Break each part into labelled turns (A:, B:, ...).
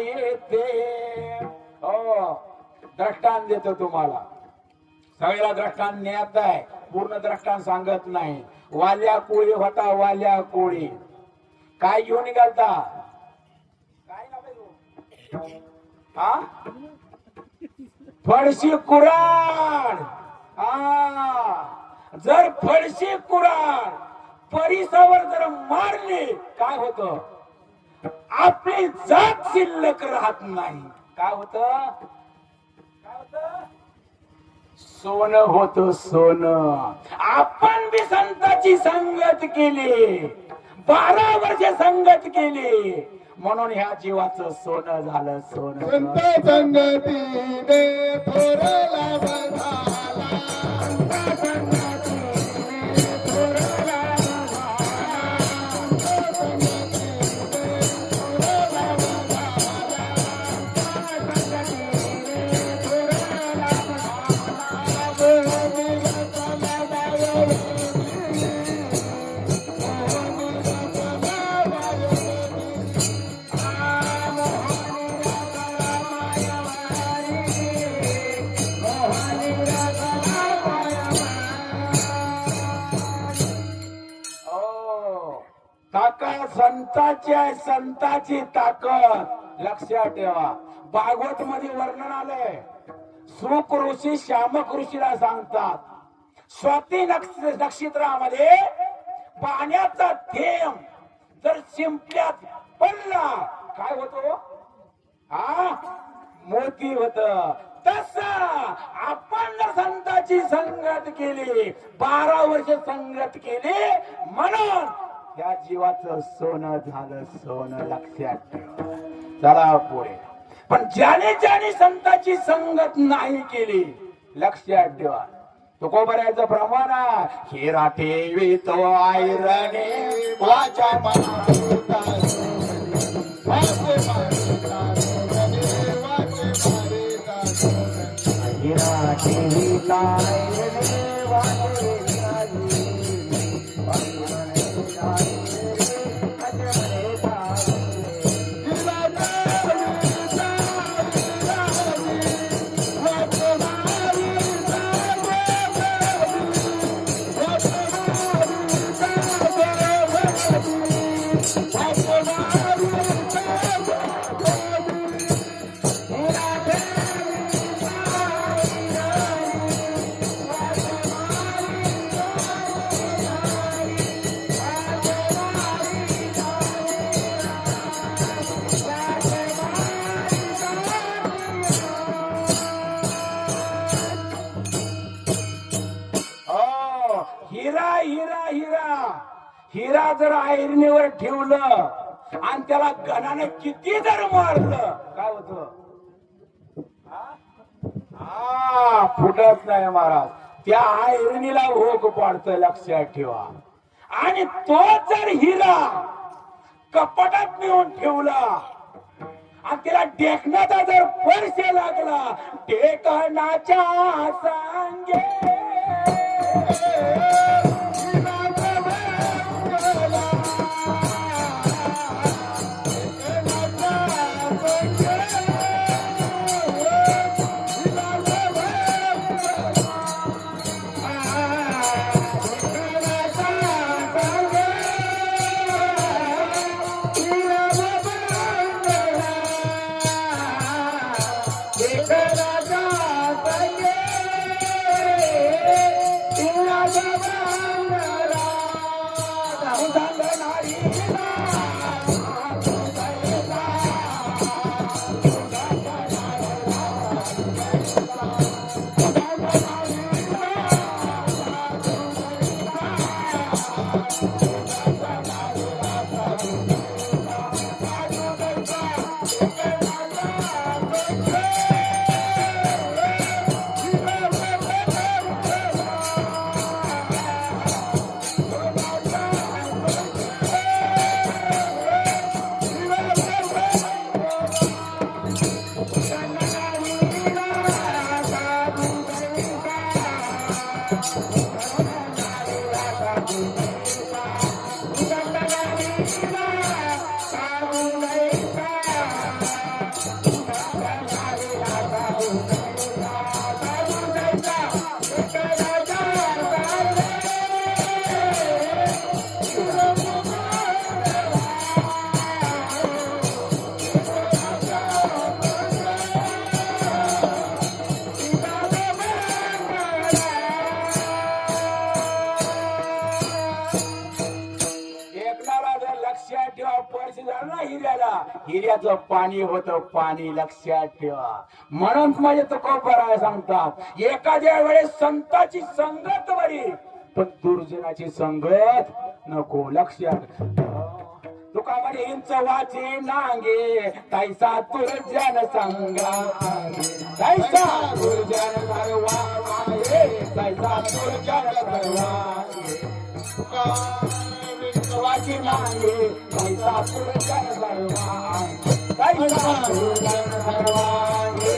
A: येते. हो द्रष्टान देतो तुम्हाला. सगळ्याला द्रष्टान ज्ञात आहे. पूर्ण द्रष्टान सांगत नाही. वाल्या कोळी होता वाल्या कोळी. काय घेऊन निघालता? काय हा? फळशी कुराड. हा. जर फळशी कुराड परिसावर जर मारली काय होतं? आपली जात शिल्लक राहत नाही. काय होत? काय होत? सोनं होत सोनं. आपण बी संताची संगत केली. बारा वर्ष संगत केली. म्हणून ह्या जीवाच सोनं झालं सोनं.
B: संत संगतीने
A: ताकद संताची आहे संताची ताकद. लक्षात ठेवा. भागवत मध्ये वर्णन आलंय. सुख ऋषी श्यामक ऋषीला सांगतात स्वाती नक्षत्रामध्ये पाण्याचा थेंब जर शिंपल्यात पडला. काय होतो हो? हा? मोती होत. तस आपण संताची संगत केली बारा वर्ष संगत केली म्हणून त्या जीवाचं सोनं झालं सोनं लक्षात ठेवा. चला पुढे. पण ज्याने ज्याने संताची संगत नाही केली लक्षात ठेवा. तुकोबऱ्याचं प्रमाण आहे. हिरा ठेवी तो आयरणे वाचा
B: वाचे
A: हिरा हिरा. हिरा जर आयरणीवर ठेवलं आणि त्याला गणाने किती जर मारलं काय होत? हा? फुटत नाही महाराज. त्या आयरणीला भोग पाडत लक्षात ठेवा. आणि तो जर हिरा कपटात नेऊन ठेवला आणि त्याला टेकण्याचा जर स्पर्श लागला Okay. ना हिऱ्याला. हिऱ्याचं पाणी होतं पाणी लक्षात ठेवा. म्हणून माझे तुकोबराय सांगतात एखाद्या वेळेस संताची संगत बरी पण दुर्जनाची संगत नको लक्षात तुका म्हणे इंच वाचे नांगे तैसा दुर्जन संगा तैसा दुर्जन सर्वांगे तैसा दुर्जन सर्वांगे
B: तुका
A: तैसा दुर्जन सर्वांगे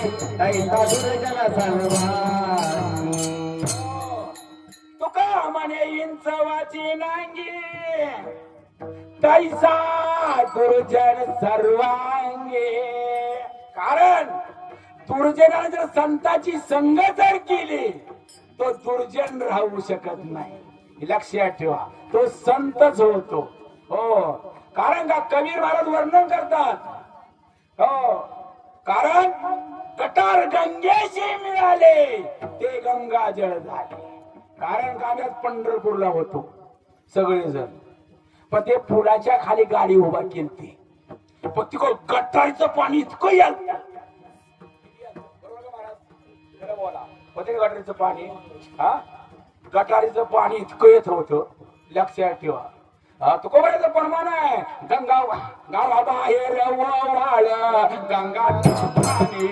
A: तुका म्हणे इंचवाची नांगी तैसा दुर्जन सर्वांगे कारण दुर्जनाने जर संताची संग जर केली तो दुर्जन राहू शकत नाही. लक्षात ठेवा. तो संतच होतो हो. कारण का? कबीर महाराज वर्णन करतात. हो. कारण कटार गंगेशी मिळाले. ते गंगा जळ झाले. कारण का? आम्ही पंढरपूरला होतो. सगळेजण. पण ते पुलाच्या खाली गाडी उभा केली पण तिकडं गटारीचं पाणी इतकं याल. गटारीचं पाणी? हा? गटारीचं पाणी इतकं येत होतं लक्षात ठेवा. हा तुकोबऱ्याचं प्रमाण आहे गंगा गावा बाहेर वाळ गंगा पाणी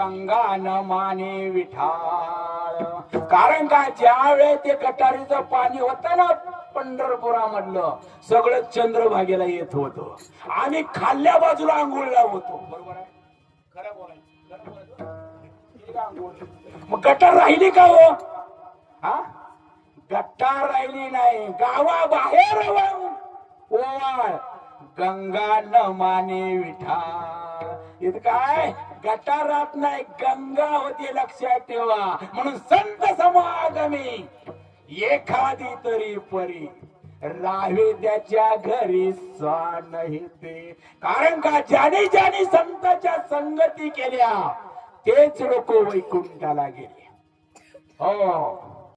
A: गंगा न माने विठाळ. कारण का ज्यावेळेस ते गटारीचं पाणी होतं ना पंढरपुरामधलं सगळं चंद्रभागेला येत होतं. आणि खाल्ल्या बाजूला आंघोळला होतो. बरोबर आहे? खरं बोलायचं. मग गटार राहिली का हो? हा? गटार राहिली नाही. गावाबाहेर ओवाळ. गंगा न माने विठा इथं काय? गटारात नाही गंगा होती लक्षात ठेवा. म्हणून संत समागमी एखादी तरी परी राहावे त्याच्या घरी स्वान ते कारण का? ज्याने ज्याने संताच्या संगती केल्या तेच लोक वैकुंठाला गेले. हो.